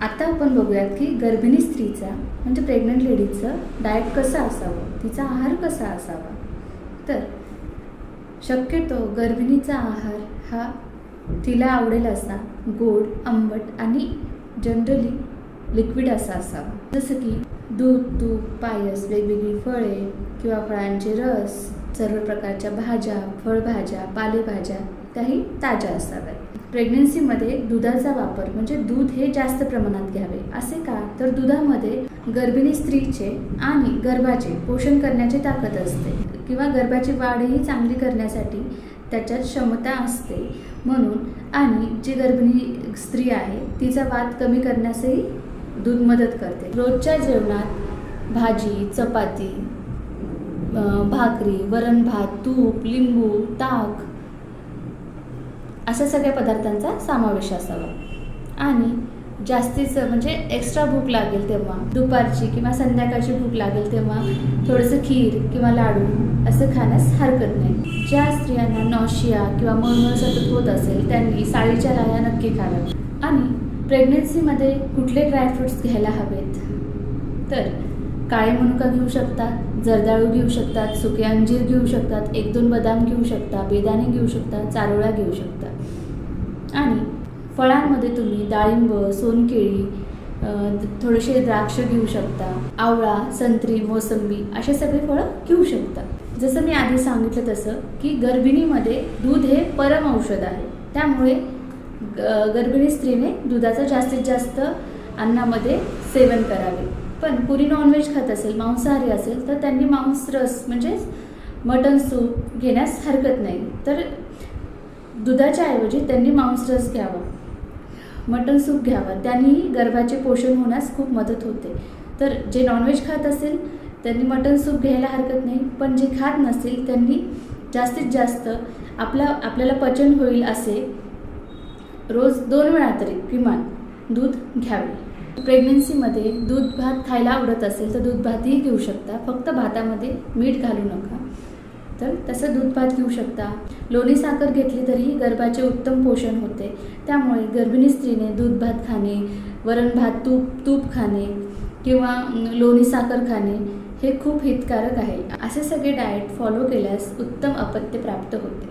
आता आपण बघूयात की गर्भिणी स्त्रीचा म्हणजे प्रेग्नंट लेडीजचं डाएट कसं असावं? तिचा आहार कसा असावा? तर शक्यतो गर्भिणीचा आहार हा तिला आवडेल असा गोड आंबट आणि जनरली लिक्विड असा असावा. जसं की दूध तूप पायस वेगवेगळी फळे किंवा फळांचे रस सर्व प्रकारच्या भाज्या फळभाज्या पालेभाज्या त्याही ताज्या असाव्यात. प्रेग्नन्सीमध्ये दुधाचा वापर म्हणजे दूध हे जास्त प्रमाणात घ्यावे असे का? तर दुधामध्ये गर्भिणी स्त्रीचे आणि गर्भाचे पोषण करण्याची ताकद असते किंवा गर्भाची वाढही चांगली करण्यासाठी त्याच्यात क्षमता असते. म्हणून आणि जी गर्भिणी स्त्री आहे तिचा वाद कमी करण्यासही दूध मदत करते. रोजच्या जेवणात भाजी चपाती भाकरी वरण भात तूप लिंबू ताक अशा सगळ्या पदार्थांचा समावेश असावा. आणि जास्तीचं म्हणजे एक्स्ट्रा भूक लागेल तेव्हा दुपारची किंवा संध्याकाळची भूक लागेल तेव्हा थोडंसं खीर किंवा लाडू असं खाण्यास हरकत नाही. ज्या स्त्रियांना नॉशिया किंवा मळमळ सतत होत असेल त्यांनी साळीच्या लाया नक्की खाव्यात. आणि प्रेग्नन्सीमध्ये कुठले ड्रायफ्रुट्स घ्यायला हवेत? तर काळे मनुका घेऊ शकतात जर्दाळू घेऊ शकतात सुके अंजीर घेऊ शकतात एक दोन बदाम घेऊ शकता बेदाणे घेऊ शकता चारोळ्या घेऊ शकता. आणि फळांमध्ये तुम्ही डाळिंब सोनकेळी थोडेसे द्राक्ष घेऊ शकता आवळा संत्री मोसंबी असे सगळे फळं घेऊ शकता. जसं मी आधी सांगितलं तसं की गर्भिणीमध्ये दूध हे परम औषध आहे. त्यामुळे ग- गर्भिणी स्त्रीने दुधाचं जास्तीत जास्त अन्नामध्ये सेवन करावे. पण पुरी नॉनव्हेज खात असेल मांसाहारी असेल तर त्यांनी मांस रस म्हणजेच मटन सूप घेण्यास हरकत नाही. तर दुधाच्या ऐवजी त्यांनी मांस रस घ्यावा. मटन सूप घ्यावा. त्यांनी गर्भाचे पोषण होण्यास खूप मदत होते. तर जे नॉनव्हेज खात असेल त्यांनी मटन सूप घ्यायला हरकत नाही. पण जे खात नसेल त्यांनी जास्तीत जास्त आपला आपल्याला पचन होईल असे रोज दोन वेळा तरी किमान दूध घ्यावे. प्रेग्नन्सीमध्ये दूध भात खायला आवडत असेल तर दूध भातही घेऊ शकता. फक्त भातामध्ये मीठ घालू नका. तर तसं दूध भात घेऊ शकता. लोणी साखर घेतली तरीही गर्भाचे उत्तम पोषण होते. त्यामुळे गर्भिणी स्त्रीने दूध भात खाणे वरण भात तूप तूप खाणे किंवा लोणी साखर खाणे हे खूप हितकारक आहे. असे सगळे डाएट फॉलो केल्यास उत्तम अपत्य प्राप्त होते.